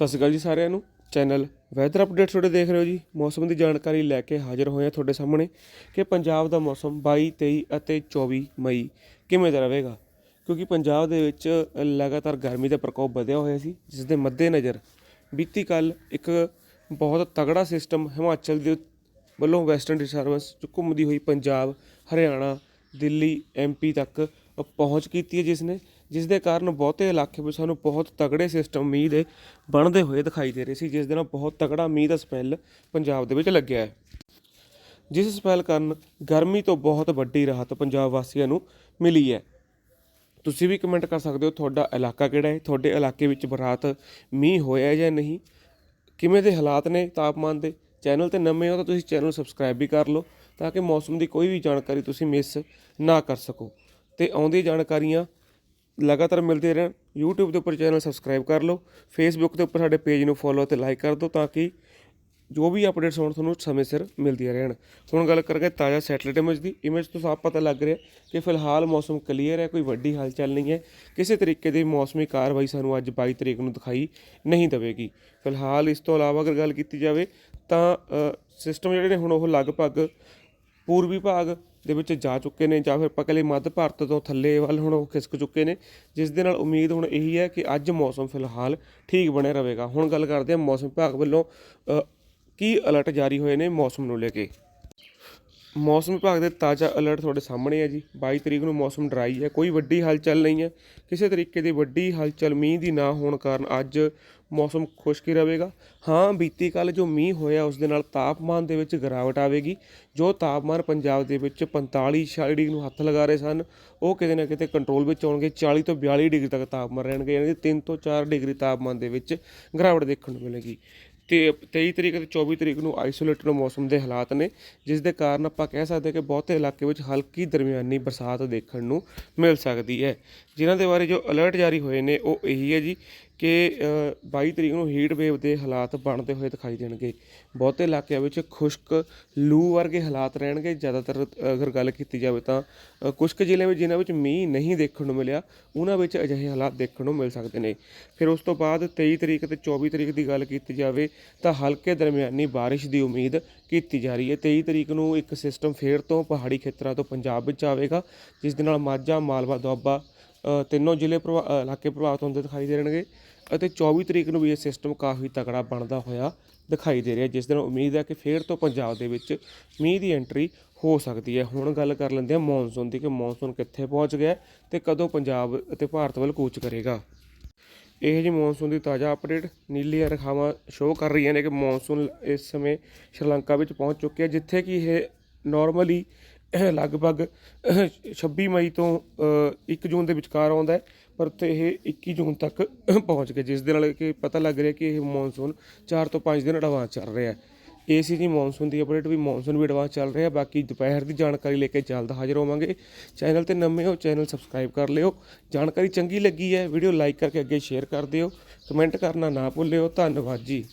ਸਤਿ ਸ਼੍ਰੀ ਅਕਾਲ ਜੀ ਸਾਰਿਆਂ ਨੂੰ। ਚੈਨਲ ਵੈਦਰ ਅਪਡੇਟ ਤੁਹਾਡੇ ਦੇਖ ਰਹੇ ਹੋ ਜੀ। ਮੌਸਮ ਦੀ ਜਾਣਕਾਰੀ ਲੈ ਕੇ ਹਾਜ਼ਰ ਹੋਏ ਹਾਂ ਤੁਹਾਡੇ ਸਾਹਮਣੇ ਕਿ ਪੰਜਾਬ ਦਾ ਮੌਸਮ 22 23 ਅਤੇ 24 ਮਈ ਕਿਵੇਂ ਦਾ ਰਹੇਗਾ? ਕਿਉਂਕਿ ਪੰਜਾਬ ਦੇ ਵਿੱਚ ਲਗਾਤਾਰ ਗਰਮੀ ਦਾ ਪ੍ਰਕੋਪ ਵਧਿਆ ਹੋਇਆ ਸੀ, ਜਿਸ ਦੇ ਮੱਦੇਨਜ਼ਰ ਬੀਤੀ ਕੱਲ ਇੱਕ ਬਹੁਤ ਤਗੜਾ ਸਿਸਟਮ ਹਿਮਾਚਲ ਦੇ ਵੱਲੋਂ ਵੈਸਟਰਨ ਡਿਸਟਰਬੈਂਸ ਚ ਘੁੰਮਦੀ ਹੋਈ ਪੰਜਾਬ, ਹਰਿਆਣਾ, ਦਿੱਲੀ ਐਮਪੀ ਤੱਕ ਪਹੁੰਚ ਕੀਤੀ ਹੈ ਜਿਸ ਨੇ ਜਿਸ ਦੇ ਕਾਰਨ ਬਹੁਤੇ ਇਲਾਕੇ ਵਿੱਚ ਸਾਨੂੰ ਬਹੁਤ ਤਗੜੇ ਸਿਸਟਮ ਮੀਂਹ ਦੇ ਬਣਦੇ ਹੋਏ ਦਿਖਾਈ ਦੇ ਰਹੇ ਸੀ, ਜਿਸ ਦੇ ਨਾਲ ਬਹੁਤ ਤਗੜਾ ਮੀਂਹ ਦਾ ਸਪੈਲ ਪੰਜਾਬ ਦੇ ਵਿੱਚ ਲੱਗਿਆ ਹੈ। ਜਿਸ ਸਪੈਲ ਕਾਰਨ ਗਰਮੀ ਤੋਂ ਬਹੁਤ ਵੱਡੀ ਰਾਹਤ ਪੰਜਾਬ ਵਾਸੀਆਂ ਨੂੰ ਮਿਲੀ ਹੈ। ਤੁਸੀਂ ਵੀ ਕਮੈਂਟ ਕਰ ਸਕਦੇ ਹੋ, ਤੁਹਾਡਾ ਇਲਾਕਾ ਕਿਹੜਾ ਹੈ? ਤੁਹਾਡੇ ਇਲਾਕੇ ਵਿੱਚ ਬਰਾਤ ਮੀਂਹ ਹੋਇਆ ਜਾਂ ਨਹੀਂ? ਕਿਵੇਂ ਦੇ ਹਾਲਾਤ ਨੇ ਤਾਪਮਾਨ ਦੇ? ਚੈਨਲ ਤੇ ਨਵੇਂ ਹੋ ਤਾਂ ਤੁਸੀਂ ਚੈਨਲ ਸਬਸਕ੍ਰਾਈਬ ਵੀ ਕਰ ਲਓ, ਤਾਂ ਕਿ ਮੌਸਮ ਦੀ ਕੋਈ ਵੀ ਜਾਣਕਾਰੀ ਤੁਸੀਂ ਮਿਸ ਨਾ ਕਰ ਸਕੋ। ਤੇ ਆਉਂਦੀ ਜਾਣਕਾਰੀਆਂ ਲਗਾਤਾਰ ਮਿਲਦੇ ਰਹਿਣ। YouTube ਦੇ ਉੱਪਰ ਚੈਨਲ ਸਬਸਕ੍ਰਾਈਬ ਕਰ ਲਓ। Facebook ਦੇ ਉੱਪਰ ਸਾਡੇ ਪੇਜ ਨੂੰ ਫੋਲੋ ਅਤੇ ਲਾਈਕ ਕਰ ਦਿਓ ਤਾਂ ਕਿ ਜੋ ਵੀ ਅਪਡੇਟਸ ਹੋਣ ਤੁਹਾਨੂੰ ਸਮੇਂ ਸਿਰ ਮਿਲਦੀਆਂ ਰਹਿਣ। ਹੁਣ ਗੱਲ ਕਰਾਂਗੇ ਤਾਜ਼ਾ ਸੈਟਲਾਈਟ ਇਮੇਜ ਦੀ। ਇਮੇਜ ਤੋਂ ਸਾਫ਼ ਪਤਾ ਲੱਗ ਰਿਹਾ ਕਿ ਫਿਲਹਾਲ ਮੌਸਮ ਕਲੀਅਰ ਹੈ, ਕੋਈ ਵੱਡੀ ਹਲਚਲ ਨਹੀਂ ਹੈ। ਕਿਸੇ ਤਰੀਕੇ ਦੀ ਮੌਸਮੀ ਕਾਰਵਾਈ ਸਾਨੂੰ ਅੱਜ 22 ਤਰੀਕ ਨੂੰ ਦਿਖਾਈ ਨਹੀਂ ਦੇਵੇਗੀ। ਫਿਲਹਾਲ ਇਸ ਤੋਂ ਇਲਾਵਾ ਅਗਰ ਗੱਲ ਕੀਤੀ ਜਾਵੇ ਤਾਂ ਸਿਸਟਮ ਜਿਹੜੇ ਨੇ ਹੁਣ ਉਹ ਲਗਭਗ ਪੂਰਬੀ ਭਾਗ ਦੇ ਵਿੱਚ ਜਾ ਚੁੱਕੇ ਨੇ ਜਾਂ ਫਿਰ ਪਕਲੇ ਮੱਧ ਭਾਰਤ ਤੋਂ ਥੱਲੇ ਵੱਲ ਹੁਣ ਉਹ ਖਿਸਕ ਚੁੱਕੇ ਨੇ, ਜਿਸ ਦੇ ਨਾਲ ਉਮੀਦ ਹੁਣ ਇਹੀ ਹੈ ਕਿ ਅੱਜ ਮੌਸਮ ਫਿਲਹਾਲ ਠੀਕ ਬਣਿਆ ਰਹੇਗਾ। ਹੁਣ ਗੱਲ ਕਰਦੇ ਹਾਂ ਮੌਸਮ ਵਿਭਾਗ ਵੱਲੋਂ ਕੀ ਅਲਰਟ ਜਾਰੀ ਹੋਏ ਨੇ ਮੌਸਮ ਨੂੰ ਲੈ ਕੇ? ਮੌਸਮ ਵਿਭਾਗ ਦੇ ਤਾਜ਼ਾ ਅਲਰਟ ਤੁਹਾਡੇ ਸਾਹਮਣੇ ਹੈ ਜੀ। 22 ਤਰੀਕ ਨੂੰ ਮੌਸਮ ਡਰਾਈ ਹੈ, ਕੋਈ ਵੱਡੀ ਹਲਚਲ ਨਹੀਂ ਹੈ। ਕਿਸੇ ਤਰੀਕੇ ਦੀ ਵੱਡੀ ਹਲਚਲ ਮੀਂਹ ਦੀ ਨਾ ਹੋਣ ਕਾਰਨ ਅੱਜ ਮੌਸਮ ਖੁਸ਼ਕ ਹੀ ਰਹੇਗਾ। ਹਾਂ, ਬੀਤੀ ਕੱਲ ਜੋ ਮੀਂਹ ਹੋਇਆ, ਉਸ ਦੇ ਨਾਲ ਤਾਪਮਾਨ ਦੇ ਵਿੱਚ ਗਿਰਾਵਟ ਆਵੇਗੀ। ਜੋ ਤਾਪਮਾਨ ਪੰਜਾਬ ਦੇ ਵਿੱਚ 45 46 ਡਿਗਰੀ ਨੂੰ ਹੱਥ ਲਗਾ ਰਹੇ ਸਨ, ਉਹ ਕਿਤੇ ਨਾ ਕਿਤੇ ਕੰਟਰੋਲ ਵਿੱਚ ਆਉਣਗੇ। 40 ਤੋਂ 42 ਡਿਗਰੀ ਤੱਕ ਤਾਪਮਾਨ ਰਹਿਣਗੇ। ਯਾਨੀ ਕਿ 3 ਤੋਂ 4 ਡਿਗਰੀ ਤਾਪਮਾਨ ਦੇ ਵਿੱਚ ਗਿਰਾਵਟ ਦੇਖਣ ਨੂੰ ਮਿਲੇਗੀ। ਤੇ 23 ਤਰੀਕ ਤੇ 24 ਤਰੀਕ ਨੂੰ ਆਈਸੋਲੇਟਡ ਮੌਸਮ ਦੇ ਹਾਲਾਤ ਨੇ, ਜਿਸ ਦੇ ਕਾਰਨ ਆਪਾਂ ਕਹਿ ਸਕਦੇ ਹਾਂ ਕਿ ਬਹੁਤੇ ਇਲਾਕੇ ਵਿੱਚ ਹਲਕੀ ਦਰਮਿਆਨੀ ਬਰਸਾਤ ਦੇਖਣ ਨੂੰ ਮਿਲ ਸਕਦੀ ਹੈ। ਜਿਨ੍ਹਾਂ ਦੇ ਬਾਰੇ ਜੋ ਅਲਰਟ ਜਾਰੀ ਹੋਏ ਨੇ, ਉਹ ਇਹੀ ਹੈ ਜੀ ਕਿ ਅ, 22 ਤਰੀਕ ਨੂੰ ਹੀਟ ਵੇਵ ਦੇ ਹਾਲਾਤ ਬਣਦੇ ਹੋਏ ਦਿਖਾਈ ਦੇਣਗੇ। ਬਹੁਤੇ ਇਲਾਕਿਆਂ ਵਿੱਚ ਖੁਸ਼ਕ ਲੂ ਵਰਗੇ ਹਾਲਾਤ ਰਹਿਣਗੇ। ਜ਼ਿਆਦਾਤਰ ਅਗਰ ਗੱਲ ਕੀਤੀ ਜਾਵੇ ਤਾਂ ਅ, ਕੁਝ ਕੁ ਜ਼ਿਲ੍ਹਿਆਂ ਵਿੱਚ ਜਿਨ੍ਹਾਂ ਵਿੱਚ ਮੀਂਹ ਨਹੀਂ ਦੇਖਣ ਨੂੰ ਮਿਲਿਆ ਉਹਨਾਂ ਵਿੱਚ ਅਜਿਹੇ ਹਾਲਾਤ ਦੇਖਣ ਨੂੰ ਮਿਲ ਸਕਦੇ ਨੇ। ਫਿਰ ਉਸ ਤੋਂ ਬਾਅਦ 23 ਤਰੀਕ ਤੇ 24 ਤਰੀਕ ਦੀ ਗੱਲ ਕੀਤੀ ਜਾਵੇ ਤਾਂ ਹਲਕੇ ਦਰਮਿਆਨੀ ਬਾਰਿਸ਼ ਦੀ ਉਮੀਦ ਕੀਤੀ ਜਾ ਰਹੀ ਹੈ। 23 ਤਰੀਕ ਨੂੰ ਇੱਕ ਸਿਸਟਮ ਫੇਰ ਤੋਂ ਪਹਾੜੀ ਖੇਤਰਾਂ ਤੋਂ ਪੰਜਾਬ ਵਿੱਚ ਆਵੇਗਾ ਜਿਸ ਦੇ ਨਾਲ ਮਾਝਾ ਮਾਲਵਾ ਦੁਆਬਾ ਤਿੰਨੋਂ ਜ਼ਿਲ੍ਹੇ ਪ੍ਰਭਾ- ਇਲਾਕੇ ਪ੍ਰਭਾਵਿਤ ਹੁੰਦੇ ਦਿਖਾਈ ਦੇ ਰਹਿਣਗੇ ਅਤੇ 24 ਤਰੀਕ ਨੂੰ ਵੀ ਇਹ ਸਿਸਟਮ ਕਾਫੀ ਤਕੜਾ ਬਣਦਾ ਹੋਇਆ ਦਿਖਾਈ ਦੇ ਰਿਹਾ, ਜਿਸ ਦਿਨ ਉਮੀਦ ਹੈ ਕਿ ਫੇਰ ਤੋਂ ਪੰਜਾਬ ਦੇ ਵਿੱਚ ਮੀਂਹ ਦੀ ਐਂਟਰੀ ਹੋ ਸਕਦੀ ਹੈ। ਹੁਣ ਗੱਲ ਕਰ ਲੈਂਦੇ ਹਾਂ ਮੌਨਸੂਨ ਦੀ ਕਿ ਮੌਨਸੂਨ ਕਿੱਥੇ ਪਹੁੰਚ ਗਿਆ ਹੈ ਤੇ ਕਦੋਂ ਪੰਜਾਬ ਅਤੇ ਭਾਰਤ ਵੱਲ ਕੂਚ ਕਰੇਗਾ। ਇਹ ਜੀ ਮੌਨਸੂਨ ਦੀ ਤਾਜ਼ਾ ਅਪਡੇਟ ਨੀਲੀਆਂ ਰੇਖਾਵਾਂ ਸ਼ੋਅ ਕਰ ਰਹੀਆਂ ਨੇ ਕਿ ਮੌਨਸੂਨ ਇਸ ਸਮੇਂ ਸ਼੍ਰੀਲੰਕਾ ਵਿੱਚ ਪਹੁੰਚ ਚੁੱਕਿਆ ਜਿੱਥੇ ਕਿ ਇਹ ਨਾਰਮਲੀ ਲਗਭਗ 26 ਮਈ ਤੋਂ ਅ, 1 ਜੂਨ ਦੇ ਵਿਚਕਾਰ ਆਉਂਦਾ ਹੈ ਪਰ ਉੱਥੇ ਇਹ 21 ਜੂਨ ਤੱਕ ਪਹੁੰਚ ਗਿਆ ਜਿਸ ਦੇ ਨਾਲ ਕਿ ਪਤਾ ਲੱਗ ਰਿਹਾ ਕਿ ਇਹ ਮੌਨਸੂਨ 4 ਤੋਂ 5 ਦਿਨ ਐਡਵਾਂਸ ਚੱਲ ਰਿਹਾ ਹੈ। ਇਹ ਸੀ ਜੀ ਮੌਨਸੂਨ ਦੀ ਅਪਡੇਟ ਵੀ ਮੌਨਸੂਨ ਵੀ ਐਡਵਾਂਸ ਚੱਲ ਰਿਹਾ ਬਾਕੀ ਦੁਪਹਿਰ ਦੀ ਜਾਣਕਾਰੀ ਲੈ ਕੇ ਜਲਦ ਹਾਜ਼ਰ ਹੋਵਾਂਗੇ। ਚੈਨਲ ਤੇ ਨਵੇਂ ਹੋ ਚੈਨਲ ਸਬਸਕ੍ਰਾਈਬ ਕਰ ਲਿਓ। ਜਾਣਕਾਰੀ ਚੰਗੀ ਲੱਗੀ ਹੈ ਵੀਡੀਓ ਲਾਈਕ ਕਰਕੇ ਅੱਗੇ ਸ਼ੇਅਰ ਕਰ ਦਿਓ। ਕਮੈਂਟ ਕਰਨਾ ਨਾ ਭੁੱਲਿਓ ਧੰਨਵਾਦ ਜੀ।